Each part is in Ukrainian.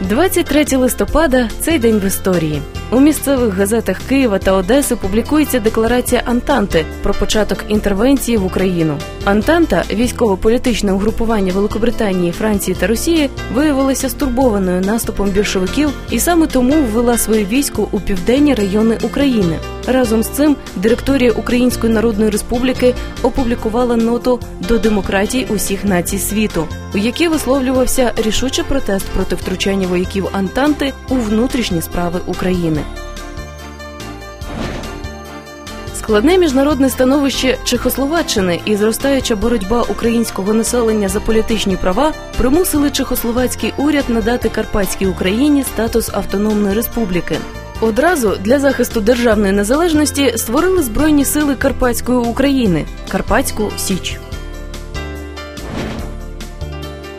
23 листопада цей день в історії. У місцевих газетах Києва та Одеси публікується декларація Антанти про початок інтервенції в Україну. Антанта, військово-політичне угрупування Великобританії, Франції та Росії, виявилася стурбованою наступом більшовиків і саме тому ввела своє військо у південні райони України. Разом з цим директорія Української Народної Республіки опублікувала ноту до демократій усіх націй світу, у якій висловлювався рішучий протест проти втручання вояків Антанти у внутрішні справи України. Складне міжнародне становище Чехословаччини і зростаюча боротьба українського населення за політичні права примусили чехословацький уряд надати Карпатській Україні статус автономної республіки. Одразу для захисту державної незалежності створили збройні сили Карпатської України Карпатську Січ.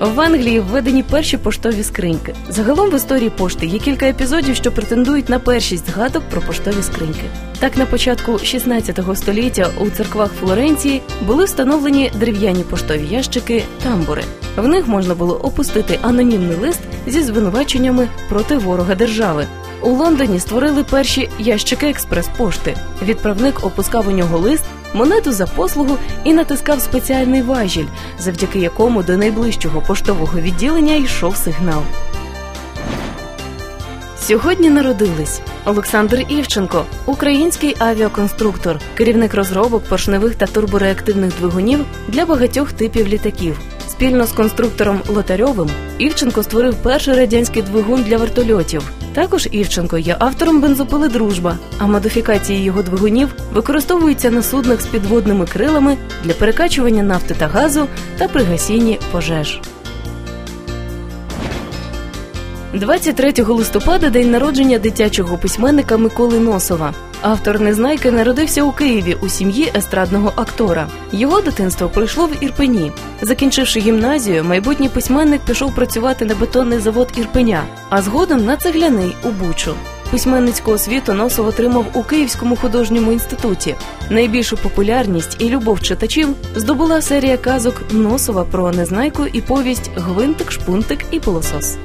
В Англії введені перші поштові скриньки. Загалом в історії пошти є кілька епізодів, що претендують на першість згадок про поштові скриньки. Так, на початку 16 століття у церквах Флоренції були встановлені дерев'яні поштові ящики тамбури. В них можна було опустити анонімний лист зі звинуваченнями проти ворога держави. У Лондоні створили перші ящики експрес-пошти. Відправник опускав у нього лист, монету за послугу і натискав спеціальний важіль, завдяки якому до найближчого поштового відділення йшов сигнал. Сьогодні народились Олександр Івченко, український авіаконструктор, керівник розробок поршневих та турбореактивних двигунів для багатьох типів літаків. Спільно з конструктором Лотарьовим Івченко створив перший радянський двигун для вертольотів. Також Івченко є автором бензопили Дружба, а модифікації його двигунів використовуються на суднах з підводними крилами для перекачування нафти та газу та при гасінні пожеж. 23 листопада день народження дитячого письменника Миколи Носова. Автор Незнайки народився у Києві у сім'ї естрадного актора. Його дитинство пройшло в Ірпені. Закінчивши гімназію, майбутній письменник пішов працювати на бетонний завод Ірпеня, а згодом на цегляний у Бучу. Письменницьку освіту Носов отримав у Київському художньому інституті. Найбільшу популярність і любов читачів здобула серія казок Носова про незнайку і повість Гвинтик, шпунтик і пилосос.